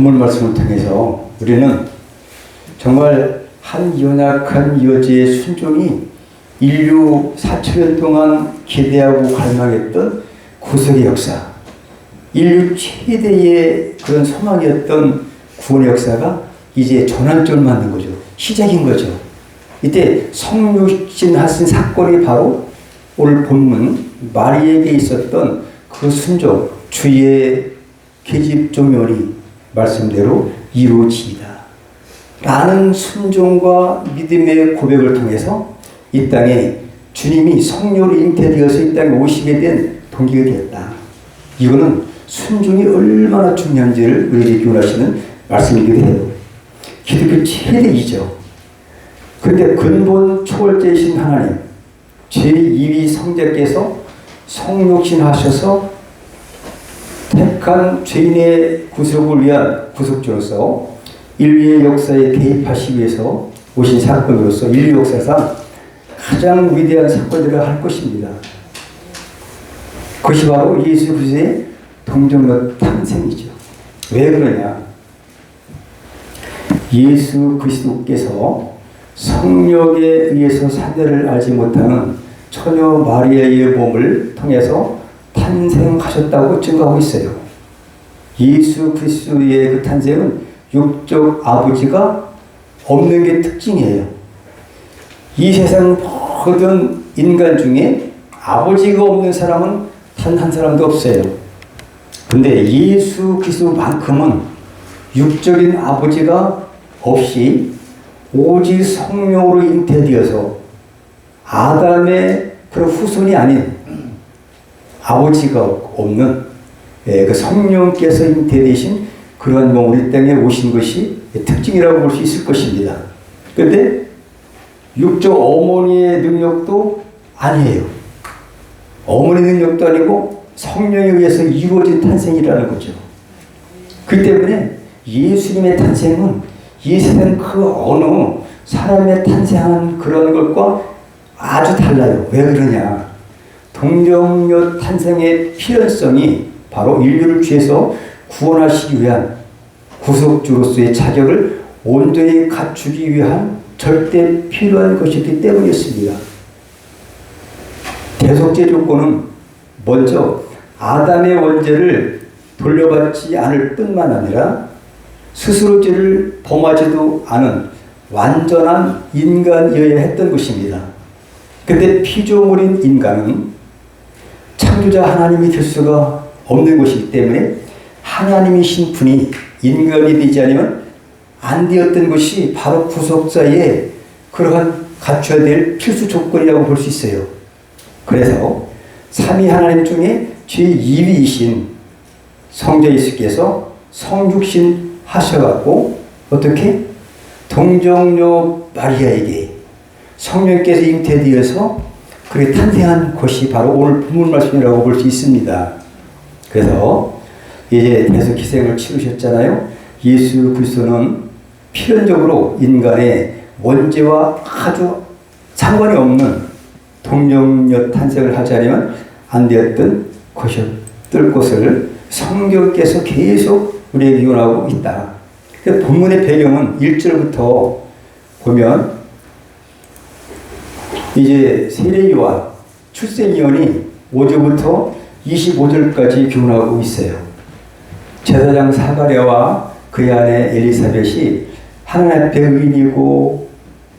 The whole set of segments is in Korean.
본문 말씀을 통해서 우리는 정말 한 연약한 여자의 순종이 인류 4천년 동안 기대하고 갈망했던 구속의 역사, 인류 최대의 그런 소망이었던 구원의 역사가 이제 전환점을 맞는 거죠. 시작인 거죠. 이때 성육신 하신 사건이 바로 오늘 본문 마리에게 있었던 그 순종, 주의 계집 종연이 말씀대로 이루어지이다. 라는 순종과 믿음의 고백을 통해서 이 땅에 주님이 성령으로 잉태되어서 이 땅에 오시게 된 동기가 되었다. 이거는 순종이 얼마나 중요한지를 우리에게 교훈하시는 말씀이기도 해요. 기독교 최대이죠. 근데 근본 초월제이신 하나님, 제2위 성자께서 성육신 하셔서 택한 죄인의 구속을 위한 구속주로서 인류의 역사에 개입하시기 위해서 오신 사건으로서 인류 역사상 가장 위대한 사건이라 할 것입니다. 그것이 바로 예수 그리스도의 동정녀 탄생이죠. 왜 그러냐? 예수 그리스도께서 성령에 의해서 사대를 알지 못하는 처녀 마리아의 몸을 통해서 탄생하셨다고 증거하고 있어요. 예수 그리스도의 그 탄생은 육적 아버지가 없는 게 특징이에요. 이 세상 모든 인간 중에 아버지가 없는 사람은 단 한 사람도 없어요. 근데 예수 그리스도만큼은 육적인 아버지가 없이 오직 성령으로 잉태되어서 아담의 그런 후손이 아닌 아버지가 없는 예, 그 성령께서 잉태되신 그러한 몸으로 이 땅에 오신 것이 특징이라고 볼 수 있을 것입니다. 그런데 육적 어머니의 능력도 아니에요. 어머니 능력도 아니고 성령에 의해서 이루어진 탄생이라는 거죠. 그 때문에 예수님의 탄생은 이 세상 그 어느 사람의 탄생한 그런 것과 아주 달라요. 왜 그러냐? 동정녀 탄생의 필연성이 바로 인류를 죄에서 구원하시기 위한 구속주로서의 자격을 온전히 갖추기 위한 절대 필요한 것이기 때문이었습니다. 대속제 조건은 먼저 아담의 원죄를 돌려받지 않을 뿐만 아니라 스스로 죄를 범하지도 않은 완전한 인간이어야 했던 것입니다. 근데 피조물인 인간은 창조자 하나님이 될 수가 없는 것이기 때문에 하나님이신 분이 인간이 되지 않으면 안 되었던 것이 바로 구속자의 그러한 갖춰야 될 필수 조건이라고 볼 수 있어요. 그래서 삼위 하나님 중에 제2위이신 성자 예수께서 성육신 하셔갖고 어떻게 동정녀 마리아에게 성령께서 잉태되어서 그렇게 탄생한 것이 바로 오늘 본문 말씀이라고 볼 수 있습니다. 그래서 이제 대속 희생을 치르셨잖아요. 예수 그리스도는 필연적으로 인간의 원죄와 아주 상관이 없는 동정녀 탄생을 하지 않으면 안 되었던 것이었을 것을 성경께서 계속 우리에게 유언하고 있다. 본문의 배경은 1절부터 보면 이제 세례요한 출생요한이 5절부터 25절까지 교훈하고 있어요. 제사장 사가랴와 그의 아내 엘리사벳이 하나님 앞에 의인이고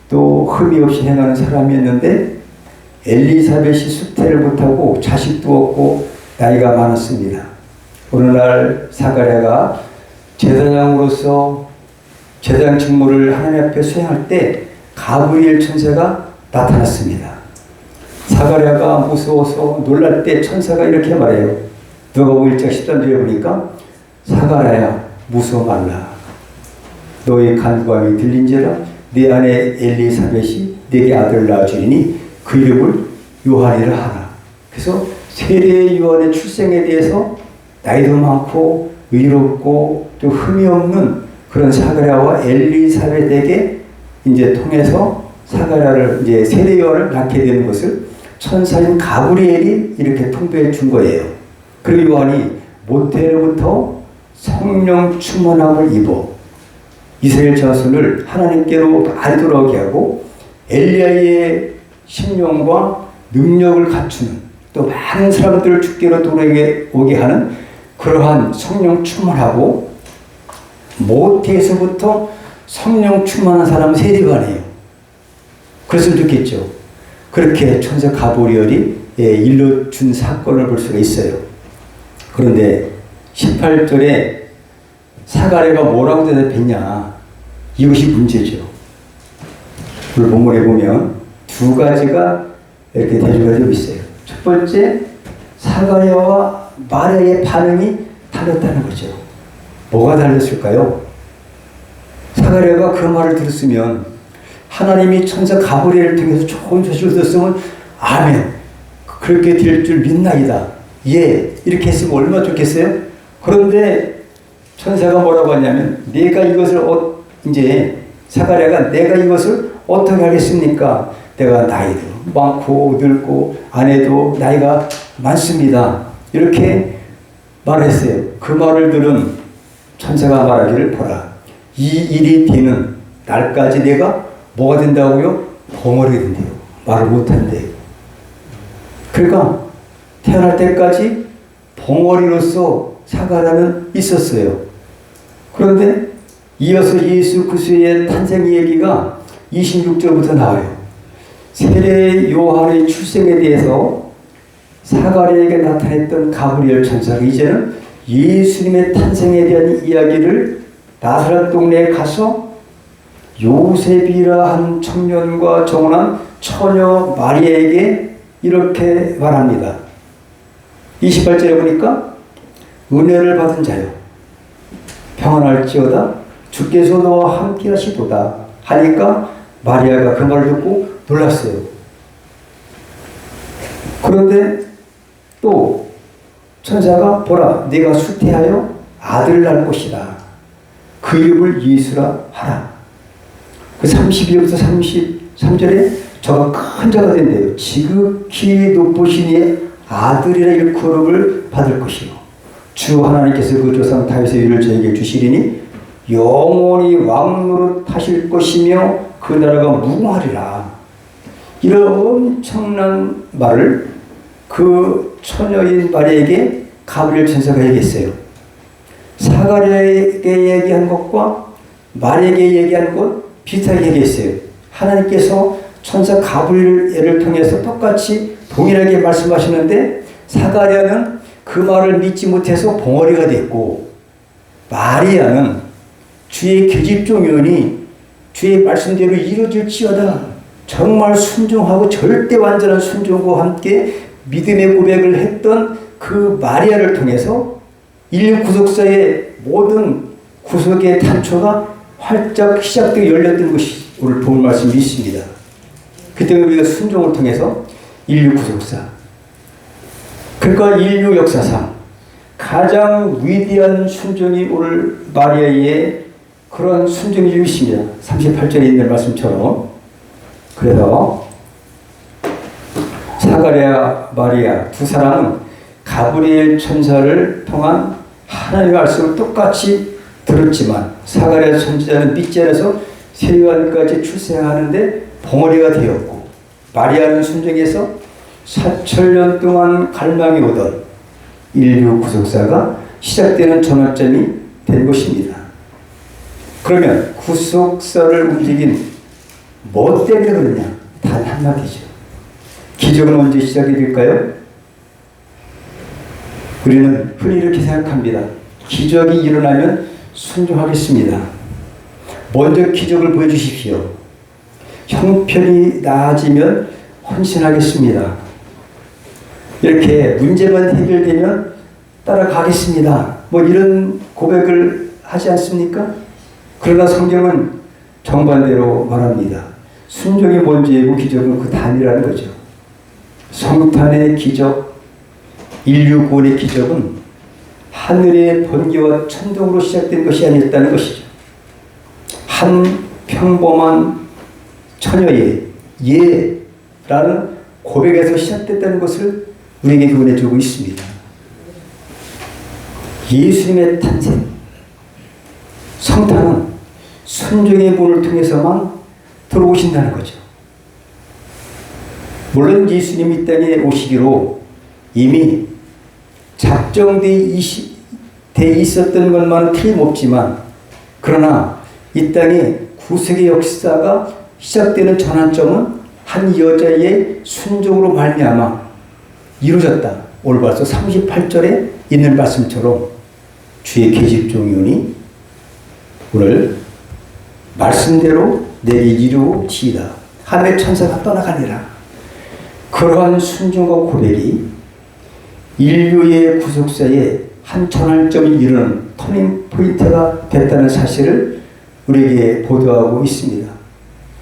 또 흠이 없이 행하는 사람이었는데 엘리사벳이 수태를 못하고 자식도 없고 나이가 많았습니다. 어느 날 사가랴가 제사장으로서 제사장 직무를 하나님 앞에 수행할 때 가브리엘 천사가 나타났습니다. 사가랴가 무서워서 놀랄 때 천사가 이렇게 말해요. 누가복음 1장 13절에 보니까 사가랴야 무서워 말라. 너의 간구함이 들린지라 네 아내 엘리사벳이 네게 아들을 낳아주리니 그 이름을 요한이라 하라. 그래서 세례 요한의 출생에 대해서 나이도 많고 의롭고 또 흠이 없는 그런 사가랴와 엘리사벳에게 이제 통해서 사가랴를 이제 세례 요한을 낳게 되는 것을 천사인 가브리엘이 이렇게 통보해 준 거예요. 그리고 요한이 모태로부터 성령 충만함을 입어 이스라엘 자손을 하나님께로 많이 돌아오게 하고 엘리야의 심령과 능력을 갖추는 또 많은 사람들을 주께로 돌아오게 오게 하는 그러한 성령 충만하고 모태에서부터 성령 충만한 사람은 세리반이에요. 그랬으면 좋겠죠. 그렇게 천사 가보리엘이 예, 일러준 사건을 볼 수가 있어요. 그런데 18절에 사가랴가 뭐라고 대답했냐 이것이 문제죠. 오늘 본문에 보면 두 가지가 이렇게 대조가 되고 있어요. 첫 번째 사가랴와 마리아의 반응이 달랐다는 거죠. 뭐가 달랐을까요? 사가랴가 그 말을 들었으면 하나님이 천사 가브리엘을 통해서 좋은 소식을 듣으면 아멘 그렇게 될 줄 믿나이다. 예 이렇게 했으면 얼마나 좋겠어요? 그런데 천사가 뭐라고 하냐면 내가 이것을 어, 이제 사가랴가 내가 이것을 어떻게 하겠습니까? 내가 나이도 많고 늙고 아내도 나이가 많습니다. 이렇게 말했어요. 그 말을 들은 천사가 말하기를 보라. 이 일이 되는 날까지 내가 뭐가 된다고요? 벙어리가 된대요. 말을 못한대요. 그러니까 태어날 때까지 벙어리로서 사가라는 있었어요. 그런데 이어서 예수 그리스도의 탄생 얘기가 26절부터 나와요. 세례 요한의 출생에 대해서 사가랴에게 나타냈던 가브리엘 천사가 이제는 예수님의 탄생에 대한 이야기를 나사렛 동네에 가서 요셉이라 한 청년과 정혼한 처녀 마리아에게 이렇게 말합니다. 28절에 보니까 은혜를 받은 자요 평안할지어다 주께서 너와 함께 하시도다 하니까 마리아가 그 말을 듣고 놀랐어요. 그런데 또 천사가 보라 네가 수태하여 아들을 낳을 것이다. 그 이름을 예수라 하라. 그 31절부터 33절에 저가 큰 자가 된대요. 지극히 높으신 이의 아들이라 일컬음을 받을 것이요. 주 하나님께서 그 조상 다윗의 위를 저에게 주시리니 영원히 왕노릇 하실 것이며 그 나라가 무궁하리라. 이런 엄청난 말을 그 처녀인 마리에게 가브리엘 천사가 얘기했어요. 사가랴에게 얘기한 것과 마리에게 얘기한 것 비슷하게 얘기했어요. 하나님께서 천사 가브리엘을 통해서 똑같이 동일하게 말씀하시는데 사가랴는 그 말을 믿지 못해서 봉어리가 됐고 마리아는 주의 계집종연이 주의 말씀대로 이루어질지어다 정말 순종하고 절대 완전한 순종과 함께 믿음의 고백을 했던 그 마리아를 통해서 인류 구속사의 모든 구속의 단초가 활짝 시작되어 열렸던 것이 오늘 본 말씀이 있습니다. 그때 우리가 순종을 통해서 인류 구속사 그러니까 인류 역사상 가장 위대한 순종이 오늘 마리아의 그런 순종이 있습니다. 38절에 있는 말씀처럼 그래서 사가랴 마리아 두 사람은 가브리엘 천사를 통한 하나님의 말씀을 똑같이 들었지만 사가랴 믿지 않아서 세리완까지 출생하는데 봉어리가 되었고 마리아는 순종해서 사천년 동안 갈망이 오던 인류 구속사가 시작되는 전환점이 된 것입니다. 그러면 구속사를 움직인 뭐 때문에 그러냐? 단 한마디죠. 기적은 언제 시작이 될까요? 우리는 흔히 이렇게 생각합니다. 기적이 일어나면 순종하겠습니다. 먼저 기적을 보여주십시오. 형편이 나아지면 헌신하겠습니다. 이렇게 문제만 해결되면 따라가겠습니다. 뭐 이런 고백을 하지 않습니까? 그러나 성경은 정반대로 말합니다. 순종이 먼저이고 기적은 그 단이라는 거죠. 성탄의 기적, 인류 구원의 기적은 하늘의 번개와 천둥으로 시작된 것이 아니었다는 것이죠. 한 평범한 처녀의 예라는 고백에서 시작됐다는 것을 우리에게 교훈해 주고 있습니다. 예수님의 탄생, 성탄은 순종의 문을 통해서만 들어오신다는 거죠. 물론 예수님이 이 땅에 오시기로 이미 작정 돼 있었던 것만은 틀림없지만 그러나 이 땅에 구속의 역사가 시작되는 전환점은 한 여자의 순종으로 말미암아 이루어졌다. 벌써 38절에 있는 말씀처럼 주의 계집종이오니 오늘 말씀대로 내게 이루어지이다. 하늘의 천사가 떠나가니라. 그러한 순종과 고백이 인류의 구속사에 한 전환점을 이루는 터닝 포인트가 됐다는 사실을 우리에게 보도하고 있습니다.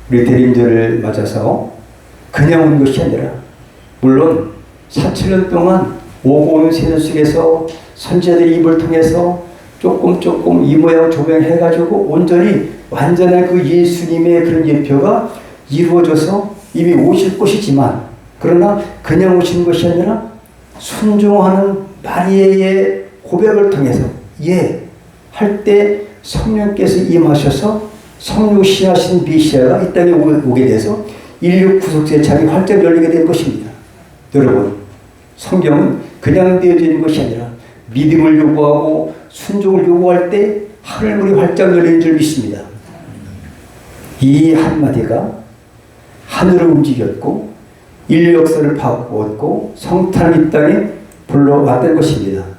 우리 대림절을 맞아서 그냥 온 것이 아니라 물론 4천년 동안 오고 오는 세대 속에서 선지자들의 입을 통해서 조금 조금 이 모양 저 모양 해가지고 온전히 완전한 그 예수님의 그런 예표가 이루어져서 이미 오실 것이지만 그러나 그냥 오신 것이 아니라 순종하는 마리아의 고백을 통해서 예 할 때 성령께서 임하셔서 성령 시하신 메시아가 이 땅에 오게 돼서 인류 구속의 창이 활짝 열리게 된 것입니다. 여러분 성경은 그냥 되어져 있는 것이 아니라 믿음을 요구하고 순종을 요구할 때 하늘문이 활짝 열리는 줄 믿습니다. 이 한마디가 하늘을 움직였고 인류 역사를 바꾸었고 성탄을 이 땅에 불러왔던 것입니다.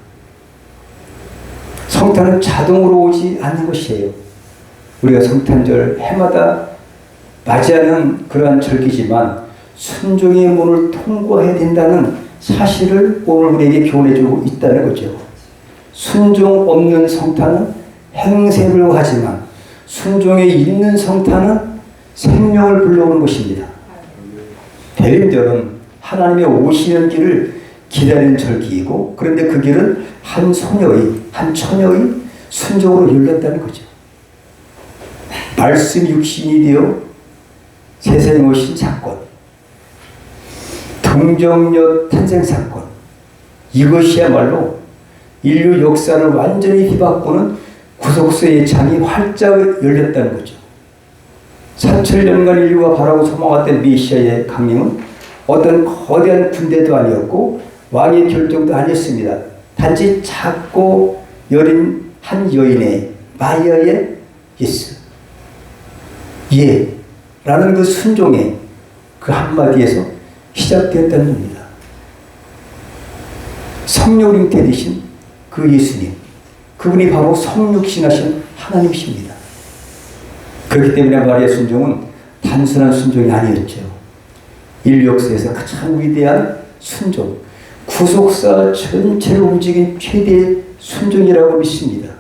성탄은 자동으로 오지 않는 것이에요. 우리가 성탄절 해마다 맞이하는 그러한 절기지만 순종의 문을 통과해야 된다는 사실을 오늘 우리에게 교훈해주고 있다는 거죠. 순종 없는 성탄은 행세를 하지만 순종에 있는 성탄은 생명을 불러오는 것입니다. 대림절은 하나님의 오시는 길을 기다리는 절기이고 그런데 그 길은 한 소녀의 한 처녀의 순종으로 열렸다는 거죠. 말씀 육신이 되어 세상에 오신 사건, 동정녀 탄생 사건, 이것이야말로 인류 역사를 완전히 휘바꾸는 구속서의 창이 활짝 열렸다는 거죠. 4천년간 인류가 바라고 소망했던 메시아의 강림은 어떤 거대한 군대도 아니었고 왕의 결정도 아니었습니다. 단지 작고 여린 한 여인의 마리아의 예수. 예. 라는 그 순종의 그 한마디에서 시작되었다는 겁니다. 성령 잉태 되신 그 예수님. 그분이 바로 성육신하신 하나님이십니다. 그렇기 때문에 마리아 순종은 단순한 순종이 아니었죠. 인류 역사에서 가장 위대한 순종, 구속사 전체를 움직인 최대의 순종이라고 믿습니다.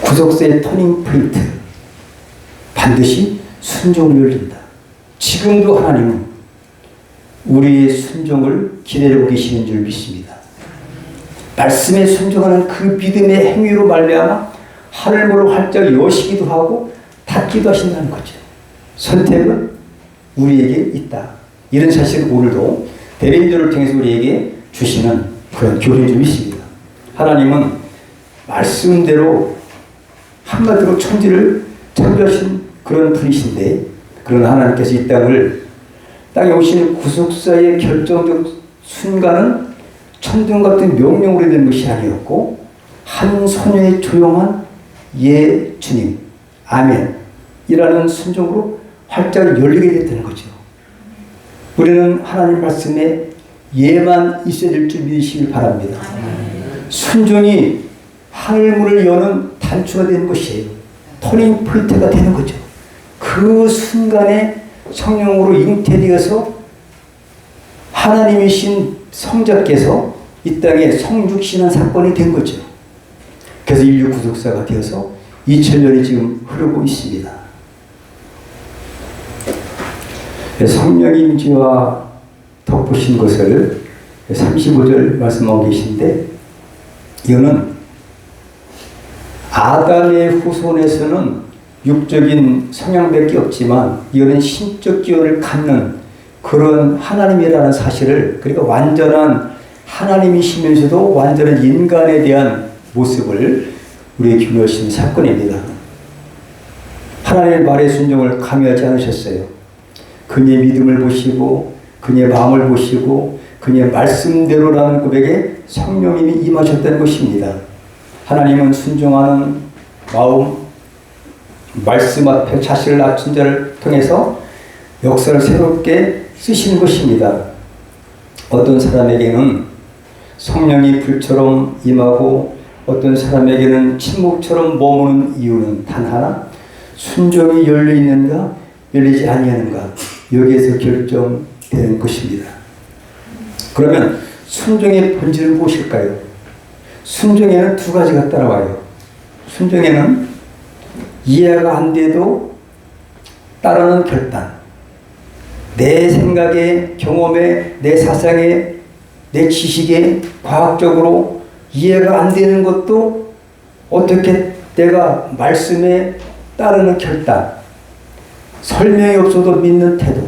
구속사의 터닝 포인트. 반드시 순종을 열린다. 지금도 하나님은 우리의 순종을 기다리고 계시는 줄 믿습니다. 말씀에 순종하는 그 믿음의 행위로 말미암아 하늘문을 활짝 여시기도 하고 닫기도 하신다는 거죠. 선택은 우리에게 있다. 이런 사실을 오늘도 대리인들을 통해서 우리에게 주시는 그런 교훈이 좀 있습니다. 하나님은 말씀대로 한마디로 천지를 창조하신 그런 분이신데 그런 하나님께서 이 땅을 땅에 오시는 구속사의 결정적 순간은 천둥 같은 명령으로 된 것이 아니었고 한 소녀의 조용한 예 주님 아멘 이라는 순종으로 활짝 열리게 됐다는 거죠. 우리는 하나님 말씀에 예만 있어야 될 줄 믿으시길 바랍니다. 순종이 하늘문을 여는 단추가 되는 것이에요. 터닝 포인트가 되는 거죠. 그 순간에 성령으로 잉태되어서 하나님이신 성자께서 이 땅에 성육신한 사건이 된 거죠. 그래서 인류 구속사가 되어서 2000년이 지금 흐르고 있습니다. 성령 임지와 덮으신 것을 35절 말씀하고 계신데 이거는 아담의 후손에서는 육적인 성향밖에 없지만 이거는 신적 기원을 갖는 그런 하나님이라는 사실을 그러니까 완전한 하나님이시면서도 완전한 인간에 대한 모습을 우리의 기묘신 사건입니다. 하나님의 말에 순종을 강요하지 않으셨어요. 그녀의 믿음을 보시고 그녀의 마음을 보시고 그녀의 말씀대로라는 고백에 성령님이 임하셨다는 것입니다. 하나님은 순종하는 마음, 말씀 앞에 자신을 낮춘 자를 통해서 역사를 새롭게 쓰시는 것입니다. 어떤 사람에게는 성령이 불처럼 임하고 어떤 사람에게는 침묵처럼 머무는 이유는 단 하나 순종이 열려 있는가 열리지 아니하는가 여기에서 결정되는 것입니다. 그러면 순종의 본질은 무엇일까요? 순종에는 두 가지가 따라와요. 순종에는 이해가 안 돼도 따르는 결단. 내 생각에, 경험에, 내 사상에, 내 지식에, 과학적으로 이해가 안 되는 것도 어떻게 내가 말씀에 따르는 결단. 설명이 없어도 믿는 태도.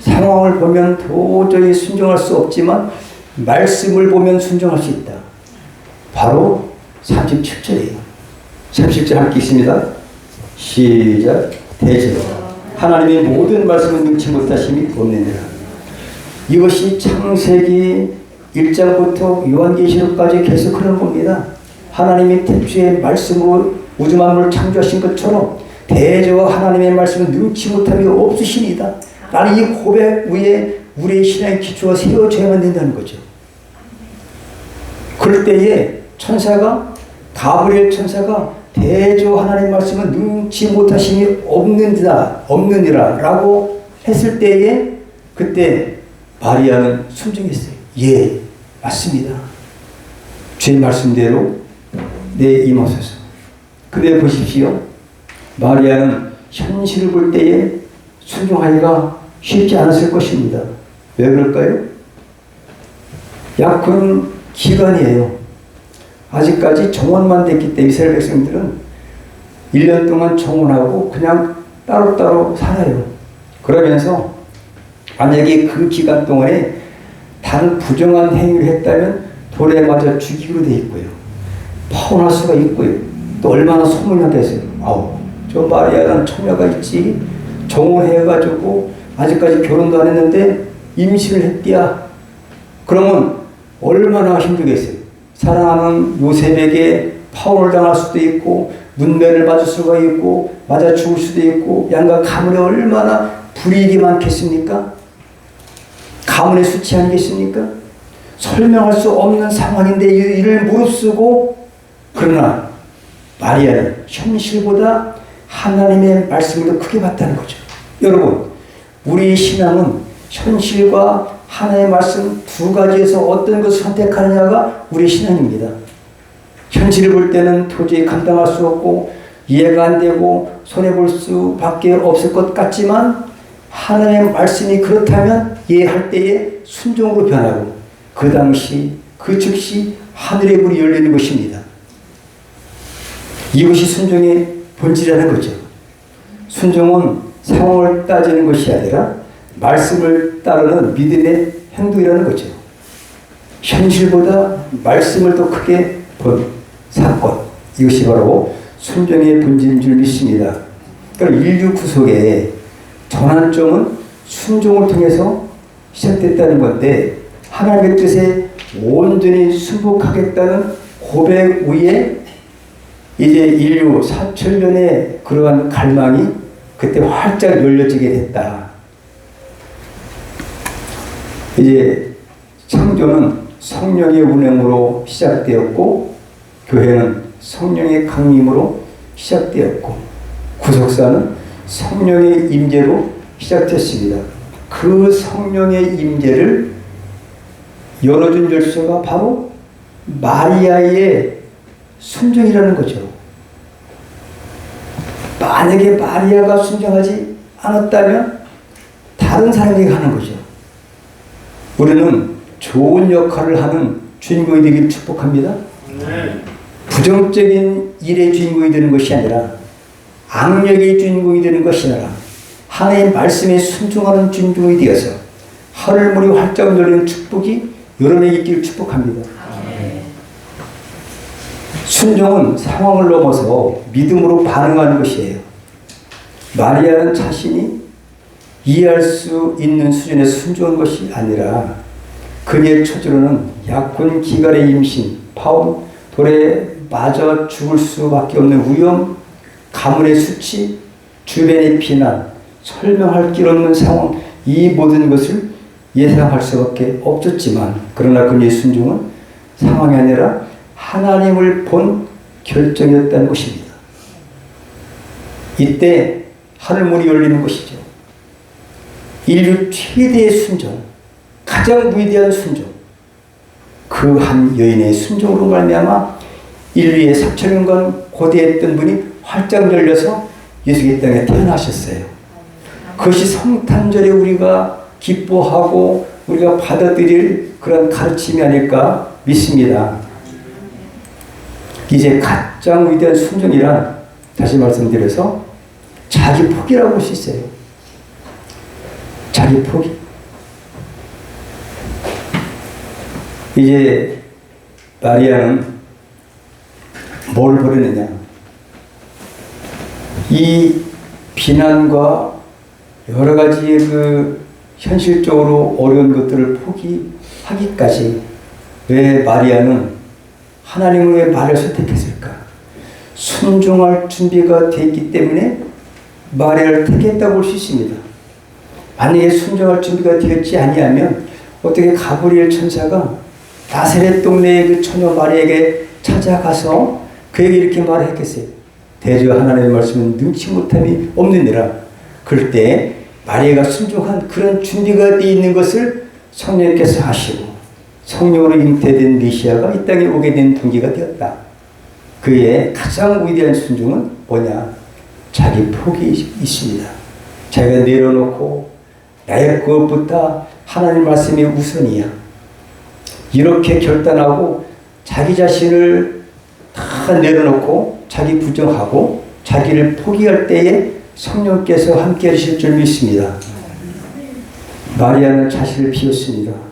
상황을 보면 도저히 순종할 수 없지만 말씀을 보면 순종할 수 있다. 바로 37절이에요. 37절 함께 있습니다. 시작. 대제로 하나님의 모든 말씀을 능치 못하심이 없느니라. 이것이 창세기 1장부터 요한계시록까지 계속하는 겁니다. 하나님이 태초의 말씀으로 우주 만물을 창조하신 것처럼 대저와 하나님의 말씀은 능치 못함이 없으시니다. 라는 이 고백 위에 우리의 신앙의 기초가 세워져야만 된다는 거죠. 그럴 때에 천사가 가브리엘 천사가 대저 하나님 말씀은 능치 못하심이 없는다 없느니라 라고 했을 때에 그때 마리아는 순종했어요. 예, 맞습니다. 주의 말씀대로 내 임하소서. 근데 보십시오. 마리아는 현실을 볼 때에 순종하기가 쉽지 않았을 것입니다. 왜 그럴까요? 약혼 기간이에요. 아직까지 정원만 됐기 때문에 이스라엘 백성들은 1년 동안 정원하고 그냥 따로따로 살아요. 그러면서 만약에 그 기간 동안에 다른 부정한 행위를 했다면 돌에 맞아 죽이기로 돼 있고요. 파혼할 수가 있고요. 또 얼마나 소문이 나겠어요. 아우, 저 마리아라는 처녀가 있지. 정혼해가지고 아직까지 결혼도 안 했는데 임신을 했디야. 그러면 얼마나 힘들겠어요. 사랑하는 요셉에게 파혼을 당할 수도 있고 문매를 맞을 수가 있고 맞아 죽을 수도 있고 양가 가문에 얼마나 불이익이 많겠습니까? 가문의 수치 아니겠습니까? 설명할 수 없는 상황인데 이를 무릅쓰고 그러나 마리아는 현실보다 하나님의 말씀을 더 크게 봤다는 거죠. 여러분, 우리 신앙은 현실과 하나의 말씀 두 가지에서 어떤 것을 선택하느냐가 우리 신앙입니다. 현실을 볼 때는 도저히 감당할 수 없고 이해가 안 되고 손해 볼 수밖에 없을 것 같지만 하나님의 말씀이 그렇다면 이해할 때에 순종으로 변하고 그 당시 그 즉시 하늘의 문이 열리는 것입니다. 이것이 순종의 본질이라는 거죠. 순종은 상황을 따지는 것이 아니라 말씀을 따르는 믿음의 행동이라는 거죠. 현실보다 말씀을 더 크게 본 사건. 이것이 바로 순종의 본질인 줄 믿습니다. 그러니까 인류 구속의 전환점은 순종을 통해서 시작됐다는 건데 하나님의 뜻에 온전히 순복하겠다는 고백 위에 이제 인류 4천년의 그러한 갈망이 그때 활짝 열려지게 됐다. 이제 창조는 성령의 운행으로 시작되었고 교회는 성령의 강림으로 시작되었고 구속사는 성령의 임재로 시작됐습니다. 그 성령의 임재를 열어준 열쇠가 바로 마리아의 순종이라는 거죠. 만약에 마리아가 순종하지 않았다면 다른 사람에게 가는 거죠. 우리는 좋은 역할을 하는 주인공이 되길 축복합니다. 부정적인 일의 주인공이 되는 것이 아니라 악력의 주인공이 되는 것이 아니라 하나님의 말씀에 순종하는 주인공이 되어서 하늘 물이 활짝 열리는 축복이 여러분에게 있기를 축복합니다. 순종은 상황을 넘어서 믿음으로 반응하는 것이에요. 마리아는 자신이 이해할 수 있는 수준의 순종한 것이 아니라 그의 처지로는 약혼 기간의 임신, 파혼, 돌에 맞아 죽을 수밖에 없는 위험, 가문의 수치, 주변의 비난, 설명할 길 없는 상황, 이 모든 것을 예상할 수밖에 없었지만 그러나 그의 순종은 상황이 아니라 하나님을 본 결정이었다는 것입니다. 이때 하늘문이 열리는 것이죠. 인류 최대의 순종, 가장 위대한 순종, 그 한 여인의 순종으로 말미암아 인류의 3천년간 고대했던 분이 활짝 열려서 예수의 땅에 태어나셨어요. 그것이 성탄절에 우리가 기뻐하고 우리가 받아들일 그런 가르침이 아닐까 믿습니다. 이제 가장 위대한 순종이란 다시 말씀드려서 자기 포기라고 할 수 있어요. 자기 포기. 이제 마리아는 뭘 버리느냐? 이 비난과 여러 가지의 그 현실적으로 어려운 것들을 포기하기까지 왜 마리아는 하나님의 말을 선택했을까? 순종할 준비가 됐기 때문에 마리아를 택했다고 볼 수 있습니다. 만약에 순종할 준비가 되었지 아니하면 어떻게 가브리엘 천사가 나사렛 동네의 그 처녀 마리에게 찾아가서 그에게 이렇게 말했겠어요. 대저 하나님의 말씀은 능치 못함이 없느니라. 그럴 때 마리아가 순종한 그런 준비가 되어 있는 것을 성령께서 하시고 성령으로 잉태된 메시아가 이 땅에 오게 된 동기가 되었다. 그의 가장 위대한 순종은 뭐냐? 자기 포기 있습니다. 자기가 내려놓고 나의 그것보다 하나님 말씀이 우선이야. 이렇게 결단하고 자기 자신을 다 내려놓고 자기 부정하고 자기를 포기할 때에 성령께서 함께 하실 줄 믿습니다. 마리아는 자신을 비웠습니다.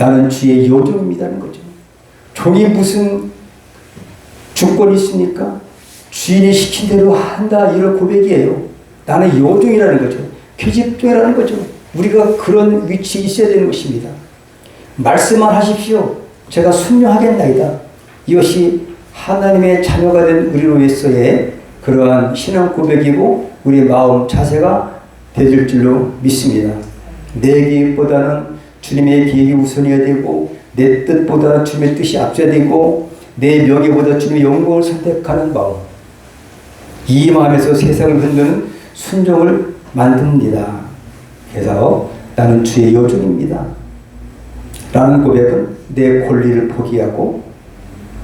나는 주의 요종입니다는 거죠. 종이 무슨 주권이 있습니까? 주인이 시킨 대로 한다 이런 고백이에요. 나는 요종이라는 거죠. 귀집종이라는 거죠. 우리가 그런 위치에 있어야 되는 것입니다. 말씀만 하십시오. 제가 순종하겠나이다. 이것이 하나님의 자녀가 된 우리로서의 그러한 신앙 고백이고 우리의 마음 자세가 되질 줄로 믿습니다. 내 계획보다는 주님의 계획이 우선이어야 되고 내 뜻보다 주님의 뜻이 앞서야 되고 내 명예보다 주님의 영광을 선택하는 마음. 이 마음에서 세상을 흔드는 순종을 만듭니다. 그래서 나는 주의 여종입니다. 라는 고백은 내 권리를 포기하고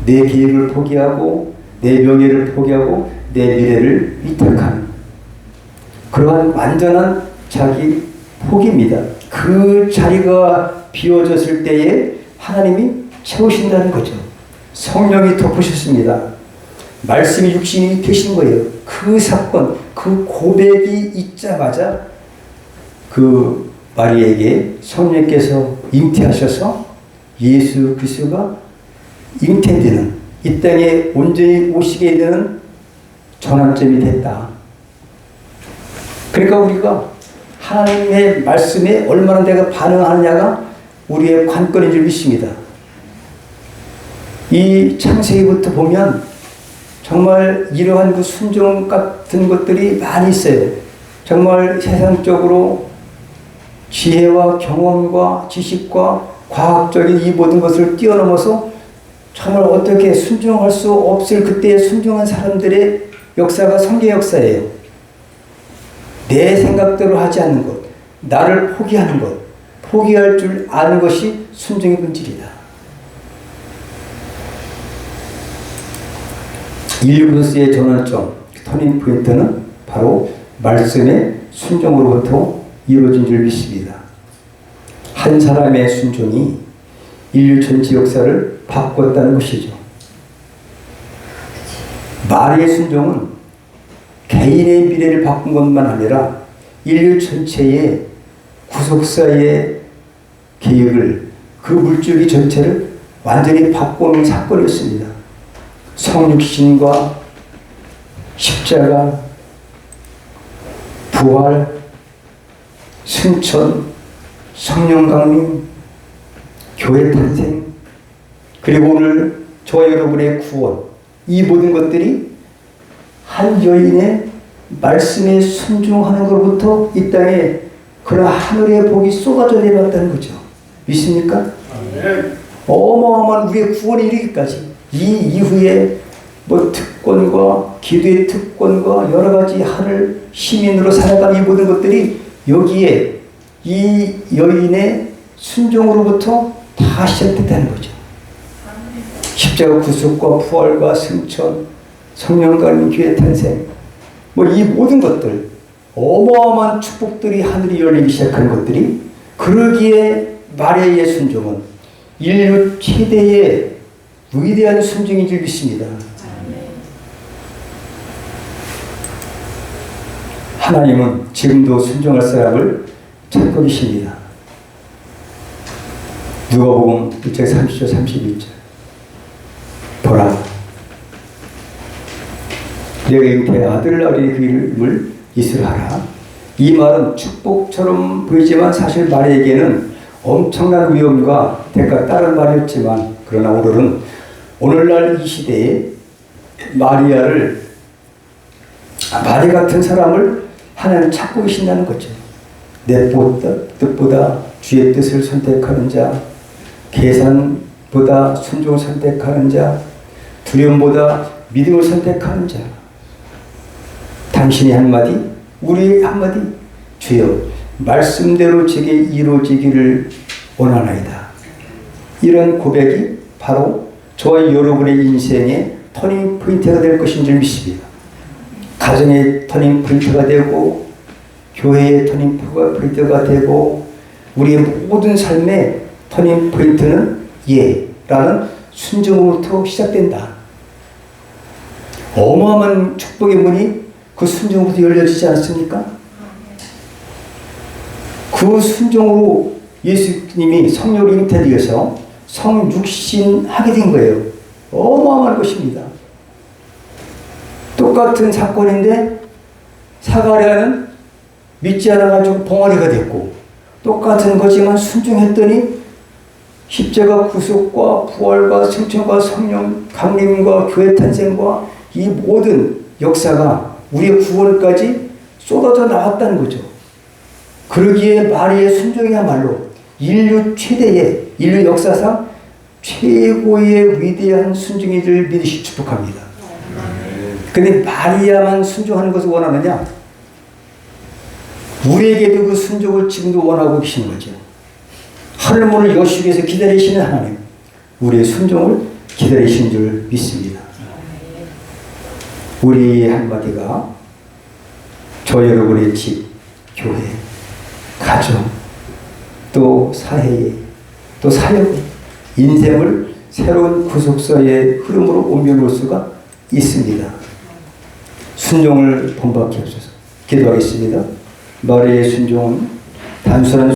내 계획을 포기하고 내 명예를 포기하고 내 미래를 위탁하는 그러한 완전한 자기 포기입니다. 그 자리가 비워졌을 때에 하나님이 채우신다는 거죠. 성령이 덮으셨습니다. 말씀이 육신이 되신 거예요. 그 사건, 그 고백이 있자마자 그 마리에게 성령께서 잉태하셔서 예수 그리스도가 잉태되는 이 땅에 온전히 오시게 되는 전환점이 됐다. 그러니까 우리가 하나님의 말씀에 얼마나 내가 반응하느냐가 우리의 관건인 줄 믿습니다. 이 창세기부터 보면 정말 이러한 그 순종 같은 것들이 많이 있어요. 정말 세상적으로 지혜와 경험과 지식과 과학적인 이 모든 것을 뛰어넘어서 정말 어떻게 순종할 수 없을 그때에 순종한 사람들의 역사가 성경 역사예요. 내 생각대로 하지 않는 것, 나를 포기하는 것, 포기할 줄 아는 것이 순종의 본질이다. 일부스의 전환점, 터닝 포인트는 바로 말씀의 순종으로부터 이루어진 줄 믿습니다. 한 사람의 순종이 인류 전체 역사를 바꿨다는 것이죠. 말의 순종은 개인의 미래를 바꾼 것만 아니라 인류 전체의 구속사의 계획을 그 물줄기 전체를 완전히 바꾸는 사건이었습니다. 성육신과 십자가, 부활, 승천, 성령 강림, 교회 탄생, 그리고 오늘 저와 여러분의 구원, 이 모든 것들이 한 여인의 말씀에 순종하는 것부터 이 땅에 그런 하늘의 복이 쏟아져 내려왔다는 거죠. 믿습니까? 어마어마한 우리의 구원이 이르기까지 이 이후에 뭐 특권과 기도의 특권과 여러 가지 하늘 시민으로 살아가는 이 모든 것들이 여기에 이 여인의 순종으로부터 다 시작됐다는 거죠. 십자가 구속과 부활과 승천, 성령과는 교회 탄생, 뭐 이 모든 것들 어마어마한 축복들이 하늘이 열리기 시작하는 것들이 그러기에 마리아의 순종은 인류 최대의 위대한 순종인 줄 믿습니다. 하나님은 지금도 순종할 사람을 찾고 계십니다. 누가복음 1장 30절 31절 보라 내가 잉태 아들 낳으리 그 이름을 이스라하라 이 말은 축복처럼 보이지만 사실 마리에게는 엄청난 위험과 대가 따른 말이었지만 그러나 오늘은 오늘날 이 시대에 마리아를 마리 같은 사람을 하나님 찾고 계신다는 거죠. 내 뜻보다 주의 뜻을 선택하는 자, 계산보다 순종을 선택하는 자, 두려움보다 믿음을 선택하는 자. 당신이 한마디, 우리 한마디, 주여, 말씀대로 제게 이루어지기를 원하나이다. 이런 고백이 바로 저와 여러분의 인생의 터닝 포인트가 될 것인 줄 믿습니다. 가정의 터닝 포인트가 되고, 교회의 터닝 포인트가 되고, 우리의 모든 삶의 터닝 포인트는 예라는 순종으로부터 시작된다. 어마어마한 축복의 문이 그 순종으로부터 열려지지 않습니까? 그 순종으로 예수님이 성령을 잉태되어서 성육신하게 된 거예요. 어마어마한 것입니다. 똑같은 사건인데 사가랴는 믿지 않아가지고 봉화리가 됐고 똑같은 거지만 순종했더니 십자가 구속과 부활과 승천과 성령 강림과 교회 탄생과 이 모든 역사가 우리의 구원까지 쏟아져 나왔다는 거죠. 그러기에 마리의 순종이야말로 인류 최대의 인류 역사상 최고의 위대한 순종인 줄 믿으시 축복합니다. 근데 마리아만 순종하는 것을 원하느냐? 우리에게도 그 순종을 지금도 원하고 계시는 거죠. 하늘 문을 여시기 위해서 기다리시는 하나님, 우리의 순종을 기다리시는 줄 믿습니다. 우리 한마디가 저 여러분의 집, 교회, 가정, 또 사회, 또 사역, 인생을 새로운 구속사의 흐름으로 옮겨놓을 수가 있습니다. 순종을 본받게 하소서. 기도하겠습니다. 마리의 순종은 단순한